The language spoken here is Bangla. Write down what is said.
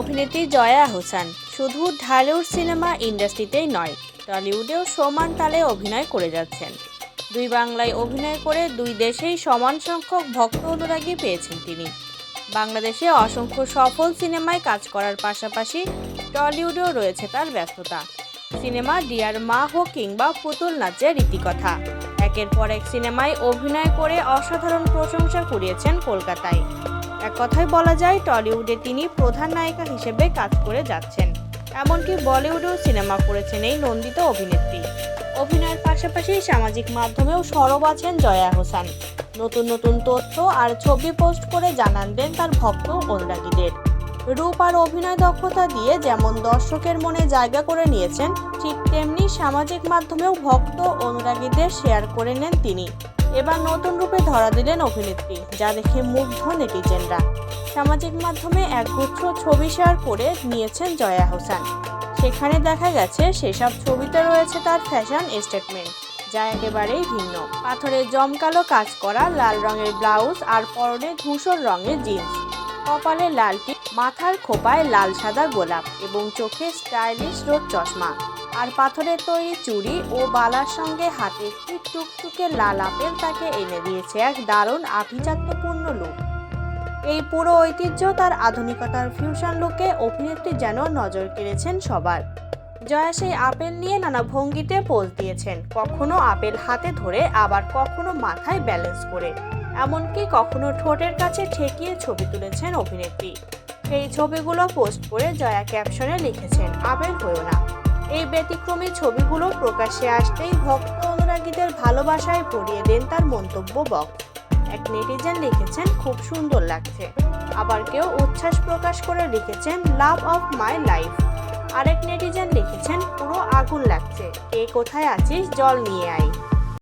অভিনেত্রী জয়া হোসেন। শুধু ঢালিউড সিনেমা ইন্ডাস্ট্রিতেই নয়, টলিউডেও সমান তালে অভিনয় করে যাচ্ছেন। দুই বাংলায় অভিনয় করে দুই দেশেই সমান সংখ্যক ভক্ত অনুরাগী পেয়েছেন তিনি। বাংলাদেশে অসংখ্য সফল সিনেমায় কাজ করার পাশাপাশি টলিউডেও রয়েছে তার ব্যস্ততা। সিনেমা ডিয়ার মা হোক কিংবা পুতুল নাচের রীতিকথা। একের পর এক সিনেমায় অভিনয় করে অসাধারণ প্রশংসা কুড়িয়েছেন কলকাতায়। এক কথায় বলা যায়, টলিউডে তিনি প্রধান নায়িকা হিসেবে কাজ করে যাচ্ছেন। এমনকি বলিউডেও সিনেমা করেছেন এই নন্দিত অভিনেত্রী। অভিনয়ের পাশাপাশি সামাজিক মাধ্যমেও সরব আছেন জয়া হোসেন। নতুন নতুন তথ্য আর ছবি পোস্ট করে জানান দেন তার ভক্ত অনুরাগীদের। রূপ আর অভিনয় দক্ষতা দিয়ে যেমন দর্শকের মনে জায়গা করে নিয়েছেন, ঠিক তেমনি সামাজিক মাধ্যমেও ভক্ত অনুরাগীদের শেয়ার করে নেন তিনি। এবার নতুন রূপে ধরা দিলেন অভিনেত্রী, যা দেখে মুগ্ধ নেটিজেনরা। সামাজিক মাধ্যমে একগুচ্ছ ছবি শেয়ার করে নিয়েছেন জয়া হোসেন। সেখানে দেখা গেছে, সেসব ছবিতে রয়েছে তার ফ্যাশন স্টেটমেন্ট, যা একেবারেই ভিন্ন। পাথরে জমকালো কাজ করা লাল রঙের ব্লাউজ আর পরনে ধূসর রঙের জিন্স। কপালে লাল টিপ মাথার খোপায় লাল সাদা গোলাপ এবং চোখে স্টাইলিশ রোড চশমা। আর পাথরের তৈরি চুড়ি ও বালার সঙ্গে হাতে একটি টুকটুকে লাল আপেল তাকে এনে দিয়েছে এক দারুণ আভিজাত্যপূর্ণ লুক। এই পুরো ঐতিহ্য তার আধুনিকতার ফিউশন লুকে অভিনেত্রী যেন নজর কেড়েছেন সবার। জয়া সেই আপেল নিয়ে নানা ভঙ্গিতে পোজ দিয়েছেন, কখনো আপেল হাতে ধরে, আবার কখনো মাথায় ব্যালেন্স করে। এমনকি কখনো ঠোঁটের কাছে ঠেকিয়ে ছবি তুলেছেন অভিনেত্রী। সেই ছবিগুলো পোস্ট করে জয়া ক্যাপশনে লিখেছেন, আপেল হয়েও না। ব্যতিক্রমী ছবিগুলো প্রকাশ্যে আসতেই ভক্ত অনুরাগীদের ভালোবাসায় পড়িয়ে দেন তার মন্তব্য বক এক নেটিজেন লিখেছেন, খুব সুন্দর লাগছে। আবার কেউ উচ্ছ্বাস প্রকাশ করে লিখেছেন, লাভ অফ মাই লাইফ। আরেক নেটিজেন লিখেছেন, পুরো আগুন লাগছে। কে কোথায় আছিস? জল নিয়ে আয়।